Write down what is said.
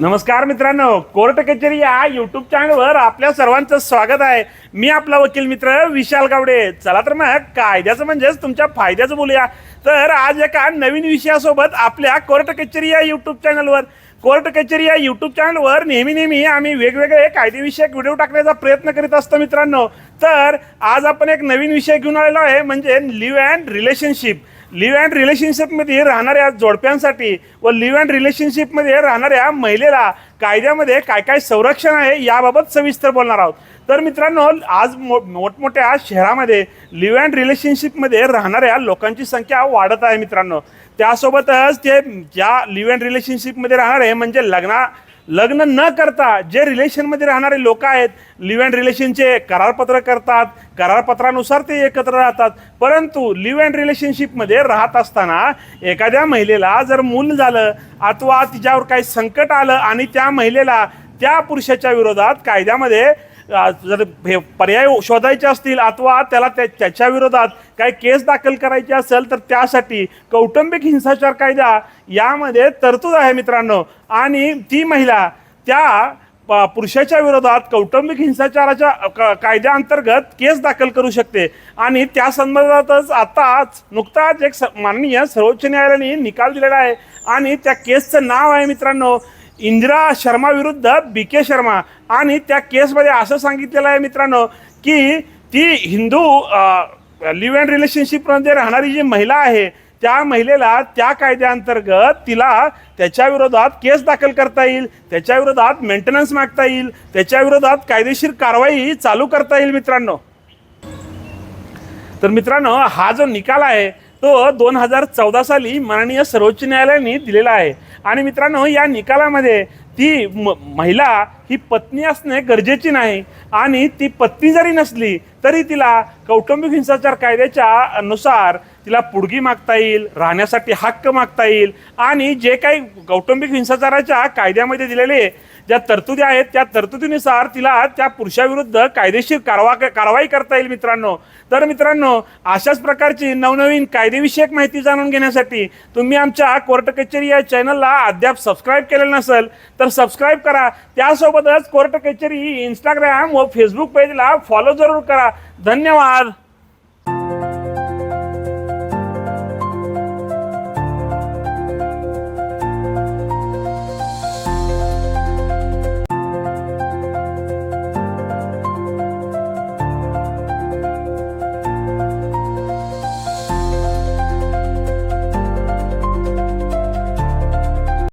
नमस्कार मित्रांनो कोर्ट कचेरी या युट्यूब चॅनलवर आपल्या सर्वांचं स्वागत आहे. मी आपला वकील मित्र विशाल गावडे. चला तर मग कायद्याचं म्हणजेच तुमच्या फायद्याचं बोलूया. तर आज एका नवीन विषयासोबत आपल्या कोर्ट कचेरी या यूट्यूब चॅनलवर कोर्ट कचेरी या यूट्यूब चॅनलवर नेहमी नेहमी आम्ही वेगवेगळे कायदेविषयक व्हिडिओ टाकण्याचा प्रयत्न करीत असतो मित्रांनो. तर आज आपण एक नवीन विषय घेऊन आलेलो आहे म्हणजे live and relationship live and रिलेशनशिपमध्ये राहणाऱ्या जोडप्यांसाठी व लिव्ह अँड रिलेशनशिपमध्ये राहणाऱ्या महिलेला कायद्यामध्ये काय काय संरक्षण आहे याबाबत सविस्तर बोलणार आहोत. तर मित्रांनो आज मो मोठमोठ्या शहरामध्ये लिव्ह अँड रिलेशनशिपमध्ये राहणाऱ्या लोकांची संख्या वाढत आहे मित्रांनो. त्यासोबतच ते ज्या लिव्ह अँड रिलेशनशिपमध्ये राहणारे म्हणजे लग्ना लग्न न करता जे रिलेशनमध्ये राहणारे लोक आहेत लिव्ह अँड रिलेशनचे करारपत्र करतात करारपत्रानुसार ते एकत्र राहतात. परंतु लिव्ह अँड रिलेशनशिपमध्ये राहत असताना एखाद्या महिलेला जर मूल झालं अथवा तिच्यावर काही संकट आलं आणि त्या महिलेला त्या पुरुषाच्या विरोधात कायद्यामध्ये जर हे पर्याय शोधायचे असतील अथवा त्याला त्या त्याच्या विरोधात काही केस दाखल करायची असेल तर त्यासाठी कौटुंबिक हिंसाचार कायदा यामध्ये तरतूद आहे मित्रांनो. आणि ती महिला त्या प- पुरुषाच्या विरोधात कौटुंबिक हिंसाचाराच्या क- कायद्याअंतर्गत केस दाखल करू शकते. आणि त्या संदर्भातच आताच नुकताच एक स- माननीय सर्वोच्च न्यायालयाने निकाल दिलेला आहे. आणि त्या केसचं नाव आहे मित्रांनो इंदिरा शर्मा विरुद्ध बी के शर्मा. आणि त्या केसमध्ये असं सांगितलेलं आहे मित्रांनो की ती हिंदू लिव्ह अँड रिलेशनशिपमध्ये राहणारी जी महिला आहे त्या महिलेला त्या कायद्याअंतर्गत तिला त्याच्या विरोधात केस दाखल करता येईल त्याच्या विरोधात मेंटेनन्स मागता येईल त्याच्या विरोधात कायदेशीर कारवाई चालू करता येईल मित्रांनो. तर मित्रांनो हा जो निकाल आहे तो दोन हजार चौदा साली माननीय सर्वोच्च न्यायालयाने दिलेला आहे. आणि मित्रांनो या निकालामध्ये ती म महिला ही पत्नी असणे गरजेची नाही. आणि ती पत्नी जरी नसली तरी तिला कौटुंबिक हिंसाचार कायद्याच्या नुसार तिला पुडगी मागता येईल राहण्यासाठी हक्क मागता येईल. आणि जे काही कौटुंबिक हिंसाचाराच्या कायद्यामध्ये दिलेले ज्या तरतुदी आहेत त्या तरतुदीनुसार तिला त्या पुरुषाविरुद्ध कायदेशीर कारवा कारवाई करता येईल मित्रांनो. तर मित्रांनो अशाच प्रकारची नवनवीन कायदेविषयक माहिती जाणून घेण्यासाठी तुम्ही आमच्या कोर्ट कचेरी या चॅनलला अद्याप सबस्क्राईब केलेलं नसेल तर सबस्क्राईब करा. त्यासोबतच कोर्ट कचेरी इंस्टाग्राम व फेसबुक पेजला फॉलो जरूर करा. धन्यवाद.